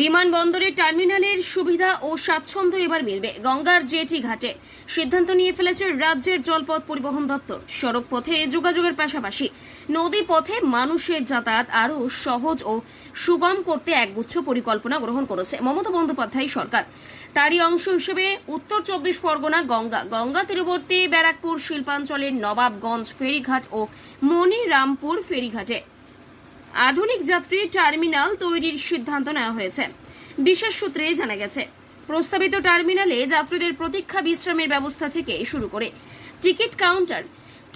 বিমানবন্দরের টার্মিনালের সুবিধা ও স্বাচ্ছন্দ্য এবার মিলবে। গঙ্গার জেটি ঘাটে সিদ্ধান্ত নিয়ে ফেলেছে রাজ্যের জলপথ পরিবহন দপ্তর। সড়ক পথে যোগাযোগের পাশাপাশি নদী পথে মানুষের যাতায়াত আরও সহজ ও সুগম করতে একগুচ্ছ পরিকল্পনা গ্রহণ করেছে মমতা বন্দ্যোপাধ্যায় সরকার। তারই অংশ হিসেবে উত্তর চব্বিশ পরগনা, গঙ্গা গঙ্গা তীরবর্তী ব্যারাকপুর, শিল্পাঞ্চলের নবাবগঞ্জ ফেরিঘাট ও মনিরামপুর ফেরিঘাটে আধুনিক যাত্রী টার্মিনাল তৈরির সিদ্ধান্ত নেওয়া হয়েছে। বিশেষ সূত্রে জানা গেছে, প্রস্তাবিত টার্মিনালে যাত্রীদের প্রতীক্ষা বিশ্রামের ব্যবস্থা থেকে শুরু করে টিকিট কাউন্টার,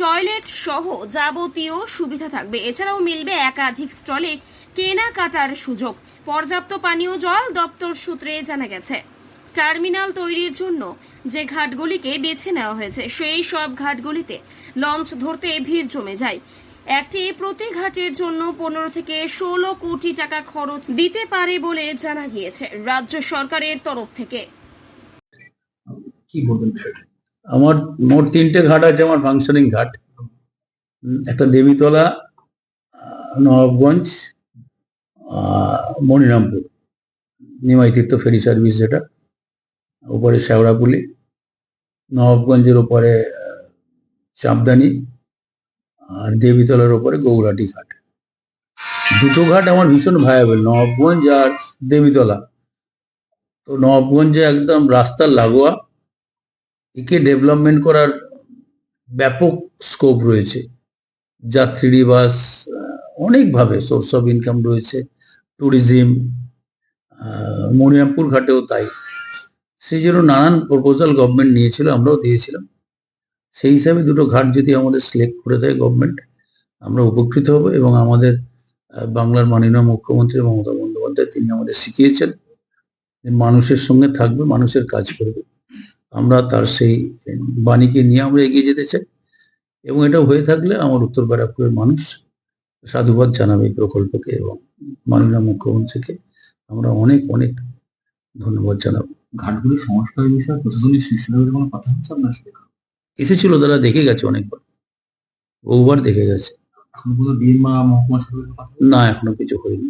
টয়লেট সহ যাবতীয় সুবিধা থাকবে। এছাড়াও মিলবে একাধিক স্টলে কেনাকাটার সুযোগ। পর্যাপ্ত পানীয় জল দপ্তর সূত্রে জানা গেছে, টার্মিনাল তৈরির জন্য যে ঘাটগুলিকে বেছে নেওয়া হয়েছে, সেই সব ঘাটগুলিতে লঞ্চ ধরতে ভিড় জমে যায়। একটি প্রতি ঘাটের জন্য পনেরো থেকে ষোলো কোটি টাকা খরচ দিতে পারে বলে জানা গিয়েছে রাজ্য সরকারের তরফ থেকে। বলবেন আমার মোট তিনটে ঘাট আছে, আমার ফাংশনিং ঘাট। একটা দেবীতলা নবাবগঞ্জ মনিরামপুর, নিমাই তীর্থ ফেরি সার্ভিস যেটা। ওপরে শেওড়াপুলি নবাবগঞ্জের ওপরে চাপদানি আর দেবীতলার ওপরে গৌরাটি ঘাট। দুটো ঘাট আমার ভীষণ ভায়াবেল নবাবগঞ্জ আর দেবীতলা তো নবাবগঞ্জে একদম রাস্তার লাগোয়া, একে ডেভেলপমেন্ট করার ব্যাপক স্কোপ রয়েছে। যাত্রী বাস অনেকভাবে সোর্স অফ ইনকাম রয়েছে। ট্যুরিজম মনিরামপুর ঘাটেও তাই। সেই জন্য নানান প্রপোজাল গভর্নমেন্ট নিয়েছিল, আমরাও দিয়েছিলাম। সেই হিসাবে দুটো ঘাট যদি আমাদের সিলেক্ট করে দেয় গভর্নমেন্ট আমরা উপকৃত হব এবং আমাদের বাংলার মাননীয় মুখ্যমন্ত্রী মমতা বন্দ্যোপাধ্যায় তিনি আমাদের শিখিয়েছেন মানুষের সঙ্গে থাকবে, মানুষের কাজ করবে। আমরা তার সেই বাণীকে নিয়ে আমরা এগিয়ে যেতে চাই এবং এটা হয়ে থাকলে আমার উত্তর ব্যারাকপুরের মানুষ সাধুবাদ জানাবে এই প্রকল্পকে এবং মাননীয় মুখ্যমন্ত্রীকে আমরা অনেক অনেক ধন্যবাদ জানাব। ঘাটগুলি সংস্কারের বিষয়ে প্রশাসনিক শীর্ষ কোনো কথা হচ্ছে আপনার সাথে? এসেছিল তারা দেখে গেছে অনেকবার। বহুবার দেখে গেছে। না এখনও কিছু হয়নি।